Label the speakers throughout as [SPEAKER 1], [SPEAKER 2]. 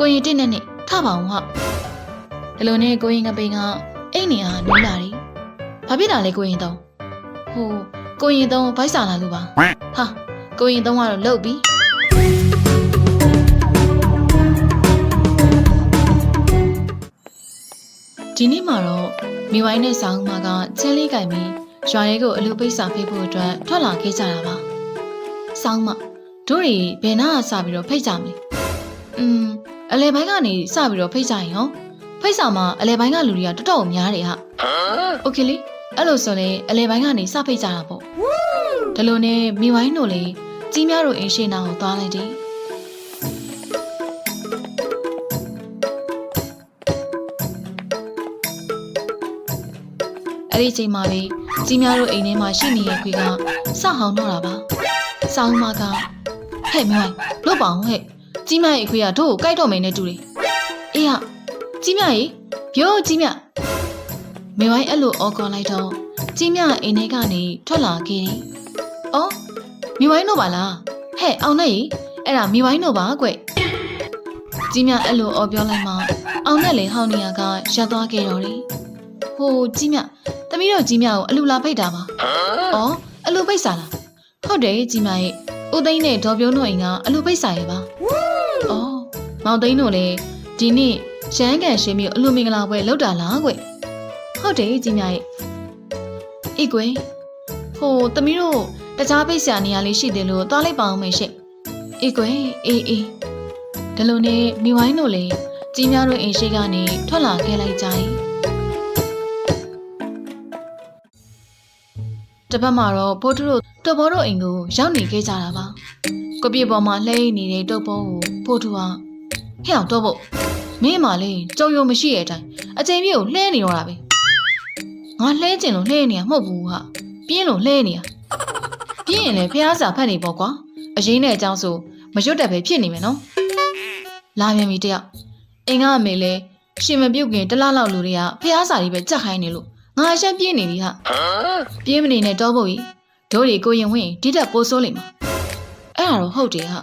[SPEAKER 1] ကိုရင်တစ်နဲ့နဲ့ထပါအောင်ဟာဒီလိုနဲ့ကိုရင်ငပိန်ကအိတ်နေဟာနူးလာတယ်ဘာဖြစ်တာလဲကိုရင်တုံးဟိုကိုရင်တုံးဗိုက်စာလာလို့ပါဟာကိုရင်တုံးကတော့လှုပ်ပြီဒီနေ့မှာတော့မိဝိုင်းနဲ့ဆောင်းမကချင်းလေးကင်ပြီးရွာရဲကိုအလူပိတ်စာဖိတ်ဖို့အတွက်ထွက်လာခဲ့ကြတာပါဆောင်းမတို့တွေဘယ်နာစပြီးတော့ဖိတ်ကြမလဲอืม အလဲပိုင်းကနေစပြီးတော့ဖိတ်ကြရင်ရောဖိတ်စာမှာအလဲပိုင်းကလူတွေကတော်တော်များတယ်ဟာโอเคလေအဲ့လိုဆိုရင်အလဲပိုင်းကနေစဖိတ်ကြတာပေါ့ဒီလိုနဲ့မိဝိုင်းတို့လေကြီးများတို့အင်းရှိနာကိုသွားလိုက်တယ်အဲ့ဒီချိန်မှာလေကြီးများတို့အိမ်ထဲမှာရှိနေတဲ့ခွေကစဟောင်းတော့တာပါစောင်းမကဟဲ့မိဝိုင်းလို့ပါအောင်ဟဲ့ ကြီးမရဲ့အခွေကတို့ကိုကြိုက်တော့မယ်နဲ့တူတယ်အေးဟာကြီးမရေပြောကြီးမမိဝိုင်းအဲ့လိုအော်ခေါ်လိုက်တော့ကြီးမအိမ်ထဲကနေထွက်လာခဲ့တယ်အော်မိဝိုင်းတို့ပါလားဟဲ့အောင်နဲ့ရေအဲ့ဒါမိဝိုင်းတို့ပါကွကြီးမအဲ့လိုအော်ပြောလိုက်မှအောင်နဲ့လေဟောင်းနေရကရပ်သွားခဲ့တော့တယ်ဟိုကြီးမသမီးတို့ကြီးမကိုအလူလာဖိတ်တာပါအော်အလူပိတ်စာလားဟုတ်တယ်ကြီးမရဲ့ဦးသိန်းနဲ့ဒေါ်ပြုံးတို့အိမ်ကအလူပိတ်စာရဲ့ပါ အော်မောင်သိန်းတို့လည်းဒီနေ့ရန်ကန်ရှင်မျိုးအလူမင်္ဂလာပွဲလောက်တာလားကွဟုတ်တယ်ကြီးမရဲ့အေးကွယ်ဟိုသမီးတို့တခြားပိတ်ဆရာနေရာလေးရှိတယ်လို့သွားလိုက်ပါအောင်မေရှင့်အေးကွယ်အေးအေးဒီလိုနဲ့မိဝိုင်းတို့လည်းကြီးများတို့အိမ်ရှိကနေထွက်လာခဲ့လိုက်ကြ၏ တစ်ပတ်မှာတော့ဖိုးထုတို့တုပ်ဘောတို့အိမ်ကိုရောက်နေခဲ့ကြတာပါကိုပြေပေါ်မှာလှဲနေတဲ့တုပ်ဘောကိုဖိုးထုကဟဲ့အောင်တော့ဖို့မင်းမလေးကြုံရုံမရှိရဲ့အတိုင်းအချိန်ပြည့်ကိုလှဲနေတော့တာပဲငါလှဲကျင်လို့လှဲနေရမဟုတ်ဘူးဟာပြင်းလို့လှဲနေရပြင်းရင်လည်းဖះစာဖတ်နေပေါ့ကွာအရင်နဲ့အကြောင်းဆိုမရွတ်တက်ပဲဖြစ်နေမယ်နော်လာမြန်ပြီတယောက်အင်ကအမေလဲရှင်မပြုတ်ခင်တစ်လားလောက်လူတွေကဖះစာကြီးပဲကြက်ခိုင်းနေလို့ ငါအရှက်ပြင်းနေပြီဟာပြင်းမနေနဲ့တော့ဖို့ကြီးတို့တွေကိုရင်ဝင်ဒီတက်ပိုးစိုးလိမ့်မှာအဲ့ဒါတော့ဟုတ်တယ်ဟာ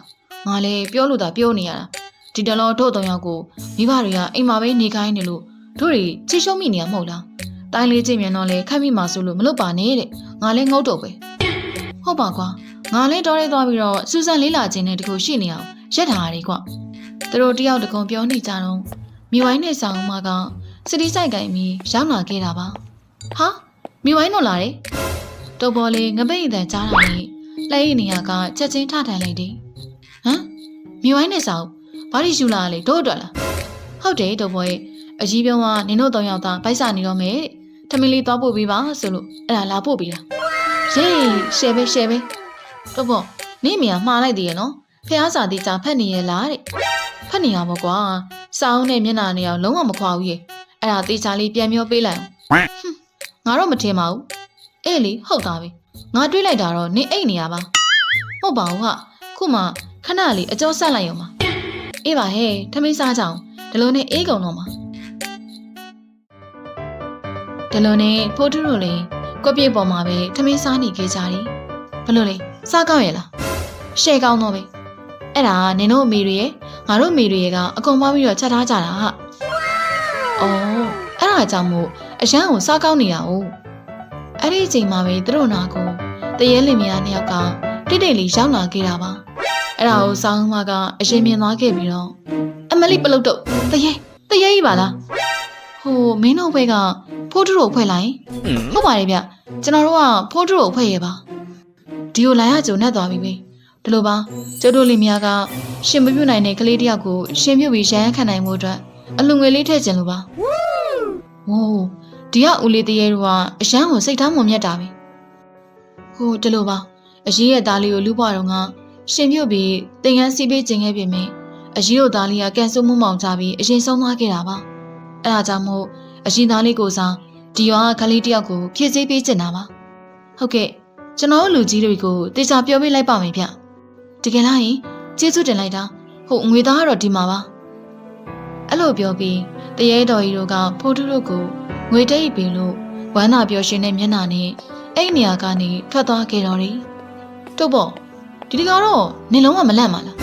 [SPEAKER 1] ငါလည်းပြောလို့သာပြောနေရတာဒီတလောတို့တုံယောက်ကိုမိဘတွေကအိမ်မှာပဲနေခိုင်းနေလို့တို့တွေချီရှုံးမိနေရမဟုတ်လားတိုင်းလေးချင်းမြန်တော့လဲခတ်မိမှာဆိုလို့မလုပ်ပါနဲ့တဲ့ငါလည်းငုတ်တော့ပဲဟုတ်ပါကွာငါလည်းတော်ရဲသွားပြီးတော့စူဇန်လေးလာခြင်းနဲ့တကူရှိနေအောင်ရက်ထားရတယ်ကွသူတို့တယောက်တကုံပြောနေကြတော့မိဝိုင်းနဲ့ဆောင်မကစတီးဆိုင်ကင်ပြီးရောက်လာခဲ့တာပါ ဟာမိဝိုင်းတော့လာတယ်တုပ်ပေါ်လေးငပိတ်အတန်ကြားတာနဲ့လက်ရည်နေရကချက်ချင်းထထိုင်လိုက်တယ်ဟမ်မိဝိုင်းနဲ့ဆောင်ဘာလို့ယူလာလဲတို့အတွက်လားဟုတ်တယ်တုပ်ပေါ်ရဲ့အကြီးပြောကနင်တို့တောင်ယောက်သားဗိုက်စာနေတော့မယ်ထမင်းလေးသွားပို့ပေးပါဆိုလို့အဲ့ဒါလာပို့ပေးတာယေးရှယ်ပဲရှယ်ပဲတုပ်ပေါ်နေမိကမှားလိုက်သေးရဲ့နော်ဖះစာတိကြဖတ်နေရဲ့လားတဲ့ဖတ်နေရပါကွာစာအုပ်နဲ့မျက်နှာနေအောင်လုံးဝမခွာဘူးရဲ့အဲ့ဒါတေချာလေးပြန်ပြောပေးလိုက်အောင်ဟွန်း ငါတော့မထင်ပါဘူးအေးလေဟုတ်တာပဲငါတွေးလိုက်တာတော့နင်အိတ်နေရပါဟုတ်ပါဘူးဟာခုမှခဏလေးအကျော်ဆက်လိုက်ရုံပါအေးပါဟဲ့ထမင်းစားကြအောင်ဒီလိုနဲ့အေးကုန်တော့မှာဒီလိုနဲ့ဖိုးထုတို့လည်းကိုပြေပေါ်မှာပဲထမင်းစားနေခဲ့ကြတယ်ဘလို့လဲစားကောင်းရဲ့လားရှယ်ကောင်းတော့ပဲအဲ့ဒါနင်တို့အမေတွေရဲ့ငါတို့အမေတွေရဲ့ကအကုန်ပေါင်းပြီးတော့ချက်ထားကြတာဟာအော်အဲ့ဒါကြောင့်မို့ အရန်ကိုစားကောင်းနေတာ哦အဲ့ဒီအချိန်မှာပဲသူတို့နာကိုတရေလင်မယားနှစ်ယောက်ကတိတ်တိတ်လေးရောက်လာခဲ့တာပါအဲ့ဒါကိုစောင်းမကအရင်မြင်သွားခဲ့ပြီးတော့အမလိပလုတ်တော့တရေတရေကြီးပါလားဟိုမင်းတို့ဘက်ကဖိုးထုတို့ဖွဲ့လိုက်ဟုတ်ပါတယ်ဗျကျွန်တော်တို့ကဖိုးထုတို့ဖွဲ့ရပါဒီကိုလာရကြုံနဲ့သွားပြီပဲဒီလိုပါကျုပ်တို့လင်မယားကရှင်မပြုတ်နိုင်တဲ့ကလေးတစ်ယောက်ကိုရှင်ပြုတ်ပြီးရန်ခံနိုင်မှုအတွက်အလူငွေလေးထည့်ခြင်းလို့ပါဝိုး ဒီကဦးလေးတရေတို့ကအရန်ကိုစိတ်ထားမွန်မြတ်တာပဲဟိုဒီလိုပါအရေးရဲ့သားလေးကိုလူ့ဘွားတော်ကရှင်ပြုတ်ပြီးတင်ကန်းစီးပေးခြင်းခဲ့ပြင်မယ်အရေးတို့သားလေးကကန်ဆူမှုမောင်ကြပြီးအရင်ဆုံးသွားခဲ့တာပါအဲဒါကြောင့်မို့အရင်သားလေးကိုစားဒီရွာကကလေးတစ်ယောက်ကိုဖြည့်ဆည်းပေးချင်တာပါဟုတ်ကဲ့ကျွန်တော်တို့လူကြီးတွေကိုတေချာပြောပေးလိုက်ပါမယ်ဗျတကယ်လားယင်ကျေးဇူးတင်လိုက်တာဟုတ်ငွေသားကတော့ဒီမှာပါအဲ့လိုပြောပြီးတရေတော်ကြီးတို့ကဖိုးထုတို့ကို ငွေတိတ်ပေးလို့ဝမ်းသာပျော်ရွှင်တဲ့မျက်နှာနဲ့အဲ့နေရာကနေထွက်သွားခဲ့တော်တယ်တို့ပေါ့ဒီတကတော့နင်လုံးဝမလန့်ပါလား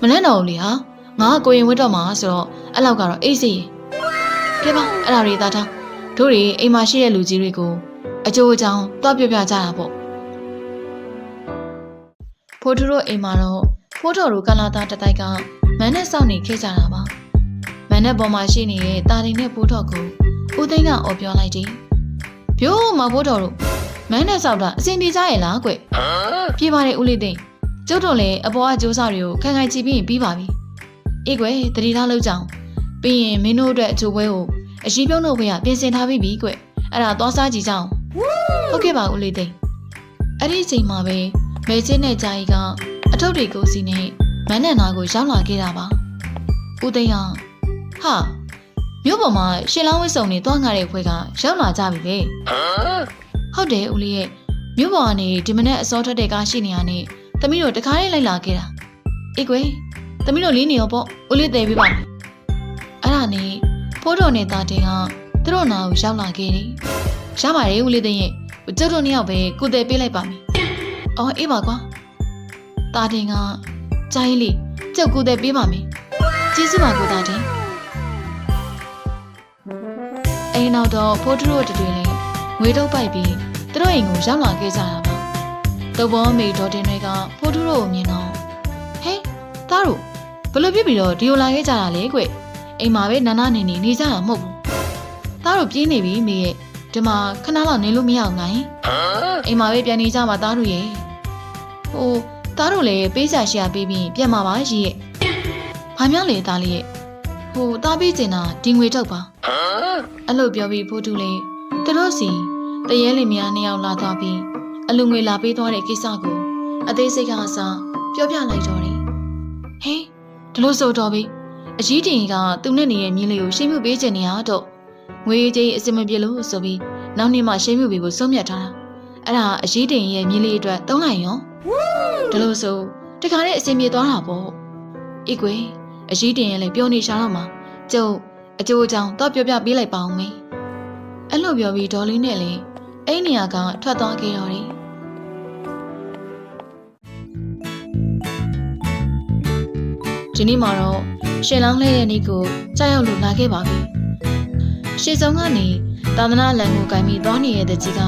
[SPEAKER 1] မလန့်တော့ဘူးလေဟာငါကကိုရင်ဝတ်တော့မှာဆိုတော့အဲ့လောက်ကတော့အေးစေးကဲပါအဲ့ဒါတွေသားထားတို့တွေအိမ်မှာရှိတဲ့လူကြီးတွေကိုအကျိုးအကြောင်းတွားပြပြကြတာပေါ့ဖိုးထူတို့အိမ်မှာတော့ဖိုးတော်တို့ကလာသားတစ်တိုက်ကမန်းနဲ့စောင့်နေခဲ့ကြတာပါမန်းနဲ့ပေါ်မှာရှိနေတဲ့တာရီနဲ့ဖိုးတော်ကို ဦးသိန်းကအော်ပြောလိုက်တယ်ပြိုးမဖိုးတော်တို့မန်းနဲ့စောင့်တာအဆင်ပြေကြရဲ့လားကွပြေပါတယ်ဦးလေးသိန်းကျုပ်တို့လည်းအပေါ်ကစူးစတွေကိုခံခံကြည့်ပြီးရင်ပြီးပါပြီအေးကွယ်တတိထားလောက်ကြအောင်ပြီးရင်မင်းတို့အတွက်အချိုးပွဲကိုအရှိပြုံးတို့ဘက်ကပြင်ဆင်ထားပြီးပြီကွအဲ့ဒါသွားစားကြည့်ကြအောင်ဟုတ်ကဲ့ပါဦးလေးသိန်းအဲ့ဒီအချိန်မှာပဲမဲချင်းနဲ့ကြာကြီးကအထုပ်တွေကိုစီနဲ့မန်းနဲ့နာကိုရောက်လာခဲ့တာပါဦးသိန်းကဟာ မြို့ပေါ်မှာရှင်လောင်းဝစ်စုံနေတွားငါတဲ့ဖွဲကရောက်လာကြပြီလေဟုတ်တယ်ဦးလေးရဲ့မြို့ပေါ်ကနေဒီမနေ့အစောထွက်တဲ့ကားရှိနေရနဲ့သမီးတို့တခါလေးလိုက်လာခဲ့တာအေးကွယ်သမီးတို့လေးနေရောပေါ့ဦးလေးသေးပြပါမယ်အဲ့ဒါနဲ့ဖိုးတော်နဲ့တာတင်ကသူတို့နာကိုရောက်လာခဲ့တယ်ရပါတယ်ဦးလေးသိန်းရဲ့ကျုပ်တို့နှစ်ယောက်ပဲကုသေးပေးလိုက်ပါမယ်အော်အေးပါကွာတာတင်ကကြိုင်းလေးကျုပ်ကုသေးပေးပါမယ်ကျေးဇူးပါကိုတာတင် အိမ်နောက်တော့ဖိုးတို့တို့တွေလည်းငွေတော့ပိုက်ပြီးသူတို့အိမ်ကိုရောက်လာခဲ့ကြတာပါတုပ်ပေါ်မေဒေါ်တင်တွေကဖိုးတို့တို့ကိုမြင်တော့ဟဲသားတို့ဘယ်လိုဖြစ်ပြီးတော့ဒီလိုလာခဲ့ကြတာလဲကွအိမ်မှာပဲနာနာနေနေနေကြတာမဟုတ်ဘူးသားတို့ပြေးနေပြီမေရဲ့ဒီမှာခဏလောက်နေလို့မရအောင်နိုင်အိမ်မှာပဲပြန်နေကြမှာသားတို့ရဲ့ဟိုသားတို့လည်းပေးစာရှာပေးပြီးပြန်มาပါရီရဲ့ဘာများလဲသားလေးရဲ့ဟိုသားပေးကျင်တာဒီငွေထုတ်ပါ အဲ့လိုပြောပြီးဖိုးတူလေးသူတို့စီတရေလင်များနှစ်ယောက်လာသွားပြီးအလူငွေလာပေးသွားတဲ့ကိစ္စကိုအသေးစိတ်ကအစားပြောပြလိုက်တော့တယ်ဟေးဒီလိုဆိုတော့ပြီအကြီးတင်ကသူနဲ့နေတဲ့မြင်းလေးကိုရှင်းပြပေးချင်နေရတော့ငွေကြေးအစင်မပြေလို့ဆိုပြီးနောက်နေ့မှရှင်းပြပေးဖို့ဆုံးဖြတ်ထားတာအဲ့ဒါအကြီးတင်ရဲ့မြင်းလေးအတွက်သုံးလိုက်ရောဒီလိုဆိုတခါတည်းအစင်ပြေသွားတာပေါ့အေးကွယ်အကြီးတင်ရဲ့လည်းပြောနေရှာတော့မှာကျုပ် အကျိုးအကြောင်းတော့ပြောပြပေးလိုက်ပါအောင်မေအဲ့လိုပြောပြီးဒေါ်လေးနဲ့လည်းအဲ့နေရာကထွက်သွားခဲ့တော့တယ်ဒီနေ့မှာတော့ရှင်လောင်းလဲတဲ့နေ့ကိုကြောက်ရောက်လို့လာခဲ့ပါပြီရှေ့ဆုံးကနေသာသနာလန်ကိုကင်ပြီးသွားနေတဲ့တကြီးက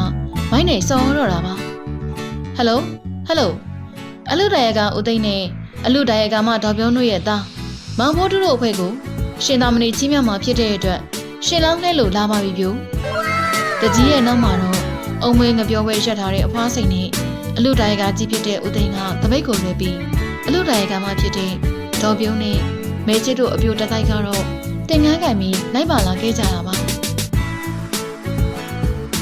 [SPEAKER 1] မိုင်းနေစော်တော့တာပါဟယ်လိုဟယ်လိုအလူတရကဦးသိန်းနဲ့အလူတရကမှဒေါ်ပြုံးတို့ရဲ့သားမောင်ဖိုးတို့တို့အဖွဲ့ကို ရှင်သာမဏေချင်းမြတ်မှာဖြစ်တဲ့အတွက်ရှင်လောင်းလဲလို့လာပါပြီပြိုတကြီးရဲ့နောက်မှာတော့အုံမွေးငပြောဝဲရက်ထားတဲ့အဖွားစိန်နဲ့အလူတရကကြီးဖြစ်တဲ့ဦးသိန်းကတပိတ်ကိုလွှဲပြီးအလူတရကမှဖြစ်တဲ့ဒေါ်ပြုံးနဲ့မဲချစ်တို့အပြိုတတိုက်ကတော့တင်ငန်းကင်ပြီးလိုက်ပါလာခဲ့ကြတာပါ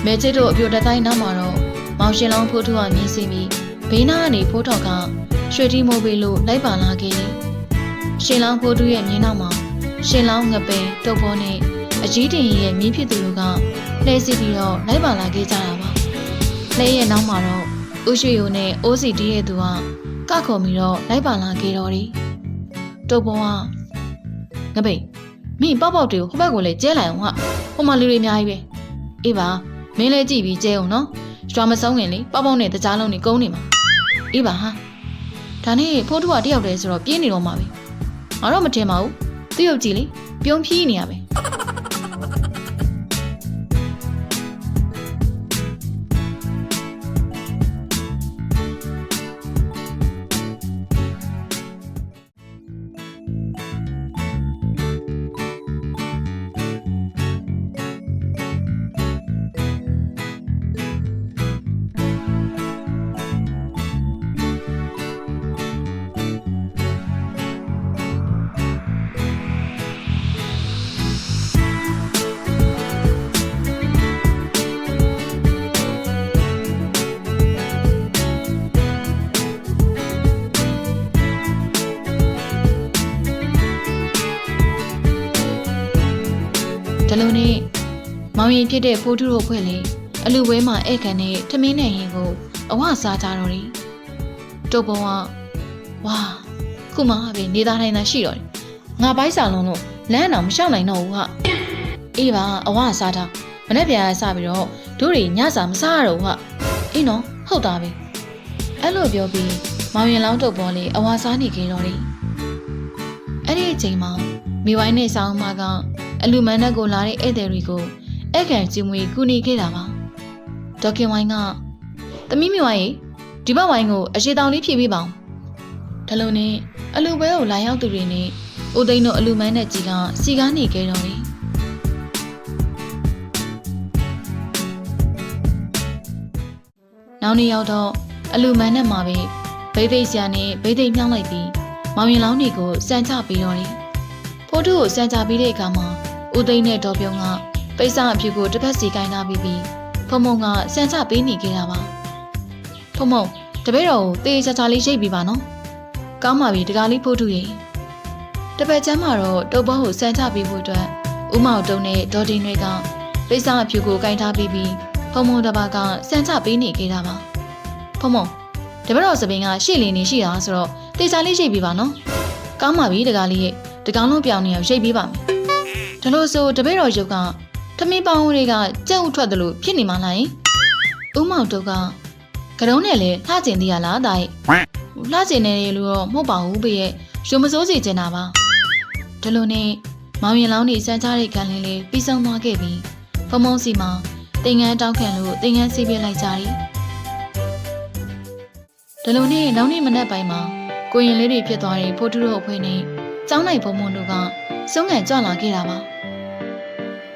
[SPEAKER 1] မဲချစ်တို့အပြိုတတိုက်နောက်မှာတော့မောင်ရှင်လောင်းဖိုးထူကမြင်စီပြီးဘေးနားကနေဖိုးတော်ကရွှေတီမိုးပေးလို့လိုက်ပါလာခဲ့တယ်ရှင်လောင်းဖိုးထူရဲ့မြင်းနောက်မှာ ရှင်လောင်းငပင်တုပ်ပေါ်နဲ့အကြီးတင်ရဲ့မြင်းဖြစ်သူတို့ကလှည့်စီပြီးတော့လိုက်ပါလာခဲ့ကြတာပါလဲရဲ့နောက်မှာတော့ဦးရွှေယိုနဲ့အိုးစီတီးရဲ့သူကကခုံပြီးတော့လိုက်ပါလာခဲ့တော့တယ်တုပ်ပေါ်ကငပိတ်မင်းပေါက်ပေါက်တွေကိုဟိုဘက်ကိုလည်းကျဲလိုက်အောင်ဟာဟိုမှာလူတွေအများကြီးပဲအေးပါမင်းလည်းကြည့်ပြီးကျဲအောင်နော်ရွာမဆုံးခင်လေပေါက်ပေါက်နဲ့တကြားလုံးနေကုန်းနေမှာအေးပါဟာဒါနဲ့ဖိုးထုကတယောက်တည်းဆိုတော့ပြင်းနေတော့မှာပဲငါတော့မထင်ပါဘူး သူ့ရုပ်ကြည့်လေပြုံးဖြီးနေရပဲ င်ရင်ဖြစ်တဲ့ဖိုးထုတို့ဖွဲ့လေအလူဝဲမှာဧကန်နဲ့ထမင်းနဲ့ဟင်းကိုအဝစားကြတော့တယ်တုပ်ပုံကဝါခုမှပဲနေသားနိုင်တာရှိတော့တယ်ငါပိုက်စာလုံးလို့လမ်းအောင်မလျှောက်နိုင်တော့ဘူးဟာအေးပါအဝစားတာမနေ့ပြန်စပြီးတော့တို့တွေညစာမစားရတော့ဘူးဟာအေးနော်ဟုတ်တာပဲအဲ့လိုပြောပြီးမောင်ရင်လောင်းတုပ်ပေါ်လေးအဝစားနေကြတော့တယ်အဲ့ဒီအချိန်မှာမိဝိုင်းနဲ့ဆောင်းမကအလူမန်နဲ့ကိုလာတဲ့ဧည့်သည်တွေကို ဧကန်ကျင်းမွေကူညီခဲ့တာပါဒေါခင်ဝိုင်းကသမီးမိဝိုင်းရေဒီဘက်ဝိုင်းကိုအရှိတောင်လေးဖြည့်ပေးပါဦးဒါလိုနဲ့အလူပွဲကိုလာရောက်သူတွေနဲ့ဦးသိန်းတို့အလူမန်းနဲ့ကြီးကစီကားနေခဲ့တော့တယ်နောက်နေ့ရောက်တော့အလူမန်းနဲ့မှာပဲဗိသိက်ဆရာနဲ့ဗိသိက်မြောင်းလိုက်ပြီးမောင်ရင်လောင်းတွေကိုစံချပြီးတော့တယ်ဖိုးထုကိုစံချပြီးတဲ့အခါမှာဦးသိန်းနဲ့ဒေါ်ပြုံးက ပိတ်စအဖြစ်ကိုတစ်ဖက်စီကိုင်းထားပြီးပြီးဖုံဖုံကစံချပေးနေခဲ့တာပါဖုံဖုံတပည့်တော်ကိုတေးချာချာလေးရိတ်ပြီးပါနော်ကောင်းပါပြီတကားလေးဖိုးထုရေတပတ်ချမ်းမှာတော့တုပ်ဘောကိုစံချပေးဖို့အတွက်ဦးမောင်တုံနဲ့ဒေါ်တင်တွေကပိတ်စအဖြစ်ကိုကိုင်းထားပြီးပြီးဖုံဖုံတစ်ပါးကစံချပေးနေခဲ့တာပါဖုံဖုံတပည့်တော်စပင်ကရှေ့လင်းနေရှိတာဆိုတော့တေချာလေးရိတ်ပြီးပါနော်ကောင်းပါပြီတကားလေးရေတကောင်လုံးပြောင်းနေအောင်ရိတ်ပေးပါမယ်ဒါလို့ဆိုတပည့်တော်ရုပ်က ထမင်းပေါင်းတွေကကြက်ဥထွက်တယ်လို့ဖြစ်နေမှလားယင်ဦးမောင်တုတ်ကကတုံးနဲ့လေလှကျင်သေးရလားတာရဲ့လှကျင်နေတယ်လို့တော့မဟုတ်ပါဘူးဘေးရဲ့ရုံမစိုးစီကျင်တာပါဒါလို့နဲ့မောင်ရင်လောင်းနေစမ်းချတဲ့ကန်လင်းလေးပြီးဆုံးသွားခဲ့ပြီးဖုံဖုံစီမှာတင်ငန်းတောင်းခံလို့တင်ငန်းစီးပြလိုက်ကြတယ်ဒါလို့နဲ့နောက်နေ့မနက်ပိုင်းမှာကိုရင်လေးတွေဖြစ်သွားတဲ့ဖိုးထုတို့အဖွဲနဲ့ကျောင်းနိုင်ဘုံဘုံတို့ကစုံငံကြွလာခဲ့တာပါ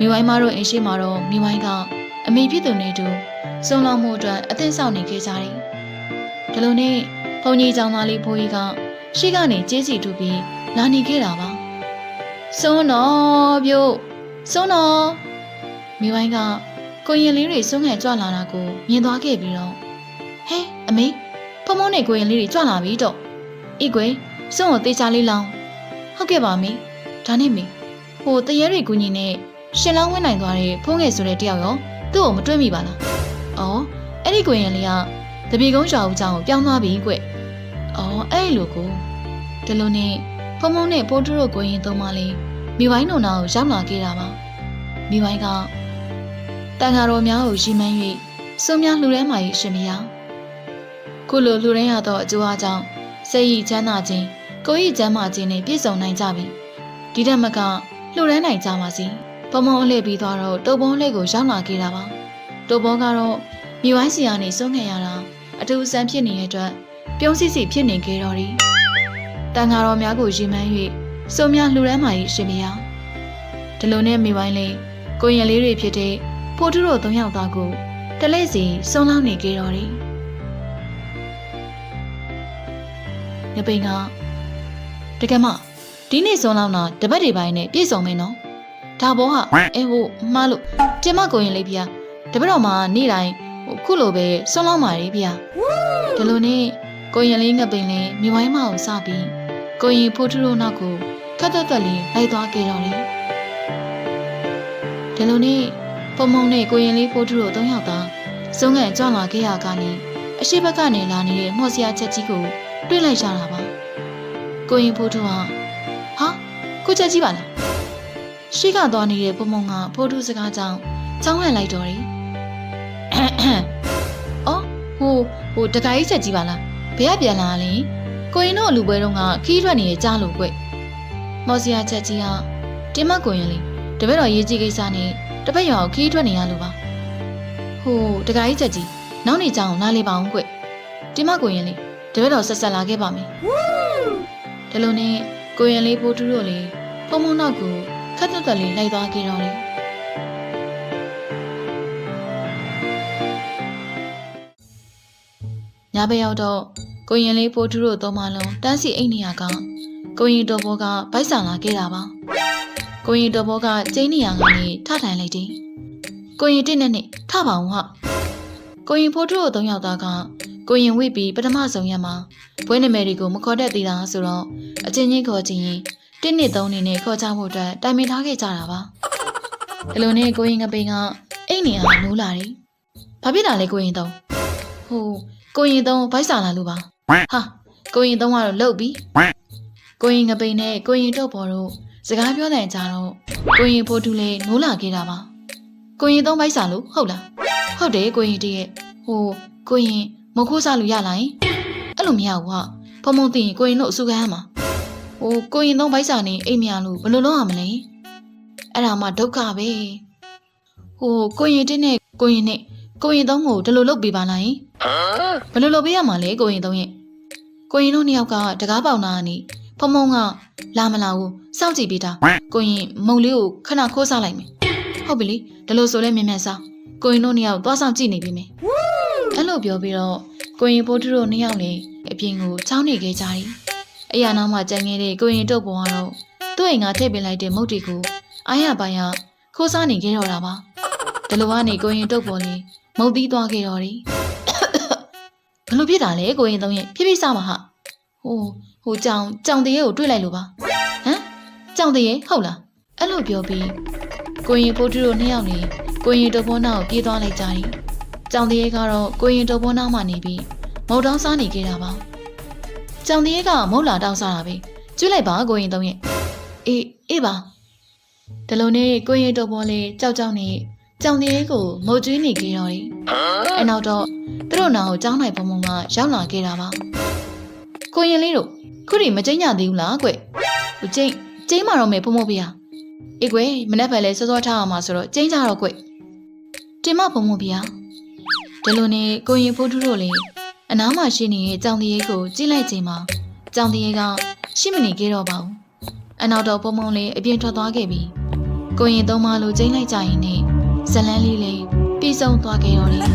[SPEAKER 1] မိဝိုင်းမတို့အင်းရှိမှာတော့မိဝိုင်းကအမေဖြစ်သူနဲ့တူစုံလောင်မှုအတွက်အသင့်ဆောင်နေခဲ့ကြတယ်ဒါလို့နဲ့ဘုံကြီးကျောင်းသားလေးဖိုးကြီးကရှေ့ကနေကျေးစီတူပြီးလာနေခဲ့တာပါစုံတော်ပြုတ်စုံတော်မိဝိုင်းကကိုရင်လေးတွေစုံငံကြွလာတာကိုမြင်သွားခဲ့ပြီးတော့ဟဲအမေဖုံဖုံနဲ့ကိုရင်လေးတွေကြွလာပြီတော့ဤကွယ်စုံကိုတေချာလေးလောင်းဟုတ်ကဲ့ပါမေဒါနဲ့မေဟိုတရေတွေကိုညီနဲ့ ရှင်လောင်းဝင်နိုင်သွားတဲ့ဖုံးငယ်ဆိုတဲ့တယောက်ရောသူ့ကိုမတွေ့မိပါလားအော်အဲ့ဒီကိုရင်လေးကတပြေကုန်းရွာဦးကျောင်းကိုပြောင်းသွားပြီကွအော်အဲ့လိုကိုဒီလိုနဲ့ဖုံဖုံနဲ့ပိုးတူတို့ကိုရင်သုံးမလေးမိဝိုင်းတို့နာကိုရောက်လာခဲ့တာပါမိဝိုင်းကတန်ဃာတော်များကိုရီမန်း၍စွန်းများလှူထဲမှာ၏ရှင်မယားခုလိုလှူရင်းရသောအကျိုးအကြောင်းစိတ်ဤချမ်းသာခြင်းကိုယ်ဤချမ်းသာခြင်းနဲ့ပြည့်စုံနိုင်ကြပြီဒီတက်မကလှူရမ်းနိုင်ကြပါစေ ဘုံဘုံအလှည့်ပြီးသွားတော့တုပ်ပုံးလေးကိုရောက်လာခဲ့တာပါတုပ်ပုံးကတော့မြေဝိုင်းစီကနေစွန့်ခဲ့ရတာအတူအဆန်ဖြစ်နေတဲ့အတွက်ပြုံးစီစီဖြစ်နေခဲ့တော့တယ်တန်ဃာတော်များကိုရီမန်း၍စုံများလှူရမ်းမာ၏ရှင်မယားဒီလိုနဲ့မိဝိုင်းလေးကိုရင်လေးတွေဖြစ်တဲ့ဖိုးထုတို့သုံးယောက်သားကိုတလဲစီစုံလောင်းနေကြတော့တယ်။ညပိန်ကတကယ်မဒီနေ့စုံလောင်းတာတပတ်တွေပိုင်းနဲ့ပြည့်စုံမယ်နော်။ ဒါဘောဟာအဲဟိုမှားလို့တင်မကိုရင်လေးဗျာတပတ်တော်မှာနေ့တိုင်းဟိုခုလိုပဲစုံလောင်းပါလေဗျာ။ဒီလိုနဲ့ကိုရင်လေးငပိန်လေးမြဝိုင်းမအောင်စပြီးကိုရင်ဖိုးထုတို့နောက်ကိုခက်သက်သက်လေးလိုက်သွားခဲ့တော့တယ်။ဒီလိုနဲ့ပုံမုံနဲ့ကိုရင်လေးဖိုးထုတို့သုံးယောက်သားစုံငံကြွလာခဲ့ရကနေအရှိဘက်ကနေလာနေတဲ့မော်စရာချက်ကြီးကိုတွေ့လိုက်ရတာပါကိုရင်ဖိုးထုဟာဟာကိုချက်ကြီးပါလား ရှိကသွားနေတဲ့ပုံမုံကဖိုးထုစကားကြောင့်ချောင်းဟန်လိုက်တော့တယ်အော်ဟိုဟိုတခါကြီးချက်ကြီးပါလားဘယ်ကပြန်လာလဲကိုရင်တို့အလူပွဲတုန်းကခီးထွက်နေတဲ့ကြားလို့ကွမော်စရာချက်ကြီးဟာတင်မကိုရင်လေးတပည့်တော်ရေးကြီးကိစ္စနဲ့တပတ်ရောခီးထွက်နေရလို့ပါဟိုတခါကြီးချက်ကြီးနောက်နေကြအောင်လာလေပါအောင်ကွတင်မကိုရင်လေးတပည့်တော်ဆက်ဆက်လာခဲ့ပါမယ်ဒီလိုနဲ့ကိုရင်လေးပိုးတူတို့လေးဖုံဖုံနောက်ကို ခက်တက်တက်လေးလိုက်သွားခဲ့တော့တယ်ညဘက်ရောက်တော့ကိုရင်လေးပိုးတူတို့သုံးမလုံးတန်းစီအိတ်နေရကကိုရင်တော်ဘောကဗိုက်ဆန်လာခဲ့တာပါကိုရင်တော်ဘောကကျင်းနေရကနေထထိုင်လိုက်တယ်ကိုရင်တစ်နဲ့နဲ့ထပါအောင်ဟာကိုရင်ဖိုးတို့သုံးယောက်သားကကိုရင်ဝိပြီးပထမဆုံးရက်မှာဘွဲနာမည်တွေကိုမခေါ်တတ်သေးတာဆိုတော့အချင်းချင်းခေါ်ချင်းရင် တစ်နှစ်သုံးနေနဲ့ခေါ်ချဖို့အတွက်တိုင်ပင်ထားခဲ့ကြတာပါဒီလိုနဲ့ကိုရင်ငပိန်ကအိတ်နေအောင်နိုးလာတယ်ဘာဖြစ်တာလဲကိုရင်သုံးဟိုကိုရင်သုံးဗိုက်စာလာလို့ပါဟာကိုရင်သုံးကတော့လှုပ်ပြီကိုရင်ငပိန်နဲ့ကိုရင်တော့ဘော်တို့စကားပြောတဲ့ကြတော့ကိုရင်ဖိုးတူလေးနိုးလာခဲ့တာပါကိုရင်သုံးဗိုက်စာလို့ဟုတ်လားဟုတ်တယ်ကိုရင်တည်းရဲ့ဟိုကိုရင်မခိုးစားလို့ရလားယင်အဲ့လိုမရဘူးဟာဖုံဖုံသိရင်ကိုရင်တို့အစုခံရမှာ ဟိုကိုရင်သုံးဘိုက်စာနေအိမ်မြန်လို့ဘယ်လိုလုပ်ရမလဲအဲ့ဒါမှဒုက္ခပဲဟိုကိုရင်တင်းနဲ့ကိုရင်နဲ့ကိုရင်သုံးကိုဒီလိုလုပ်ပေးပါလားယင်ဘယ်လိုလုပ်ပေးရမှာလဲကိုရင်သုံးရဲ့ကိုရင်တို့နှစ်ယောက်ကတကားပေါင်နာကနေဖုံဖုံကလာမလာဘူးစောင့်ကြည့်ပေးတာကိုရင်မုံလေးကိုခဏခိုးစားလိုက်မယ်ဟုတ်ပြီလေဒီလိုဆိုလဲမြန်မြန်စားကိုရင်တို့နှစ်ယောက်သွားဆောင်ကြည့်နေပြီမယ်အဲ့လိုပြောပြီးတော့ကိုရင်ပိုးတို့နှစ်ယောက်လည်းအပြင်ကိုချောင်းနေခဲ့ကြတယ် အရာနောက်မှကြံခဲ့တဲ့ကိုရင်တုတ်ပေါ်ကတော့သူ့အိမ်ကထည့်ပေးလိုက်တဲ့မုတ်တီကိုအားရပါရခိုးစားနေခဲ့တော့တာပါဒီလိုကနေကိုရင်တုတ်ပေါ်လေးမုတ်သီးသွားခဲ့တော့တယ်ဘလို့ဖြစ်တာလဲကိုရင်သုံးရဲ့ဖြည်းဖြည်းစားပါဟာဟိုဟိုကြောင်ကြောင်တရေကိုတွေ့လိုက်လို့ပါဟမ်ကြောင်တရေဟုတ်လားအဲ့လိုပြောပြီးကိုရင်ပိုးတူတို့နှစ်ယောက်နေကိုရင်တုတ်ပေါ်နောက်ကိုပြေးသွားလိုက်ကြတယ်ကြောင်တရေကတော့ကိုရင်တုတ်ပေါ်နောက်မှနေပြီးမုတ်တောင်းစားနေခဲ့တာပါ ကြောင်တရေကမဟုတ်လာတောင်းစားတာပဲကျွေးလိုက်ပါကိုရင်သုံးရဲ့အေးအေးပါဒီလိုနဲ့ကိုရင်တော်ပေါ်လေးကြောက်ကြောက်နေကြောင်တရေကိုမုတ်ကျွေးနေကြတော့တယ်အဲနောက်တော့သူတို့နာကိုကြောင်းနိုင်ပုံပုံကရောက်လာခဲ့တာပါကိုရင်လေးတို့ခုထိမကျင်းကြသေးဘူးလားကွဟိုကျင်းကျင်းမာတော့မယ်ဖုံဖုံပြအေးကွယ်မနေ့ဖက်လဲစောစောထားအောင်မှာဆိုတော့ကျင်းကြတော့ကွတင်မဖုံဖုံပြဒီလိုနဲ့ကိုရင်ဖိုးထူးတို့လည်း အနားမှာရှိနေတဲ့ကြောင်တရေကိုကြည့်လိုက်ချိန်မှာကြောင်တရေကရှိမနေခဲ့တော့ပါဘူး။အနောက်တော့ပုံပုံလေးအပြင်ထွက်သွားခဲ့ပြီးကိုရင်သုံးမလိုကျင်းလိုက်ကြရင်နဲ့ဇလန်းလေးလေးပြေဆုံးသွားခဲ့တော့တယ်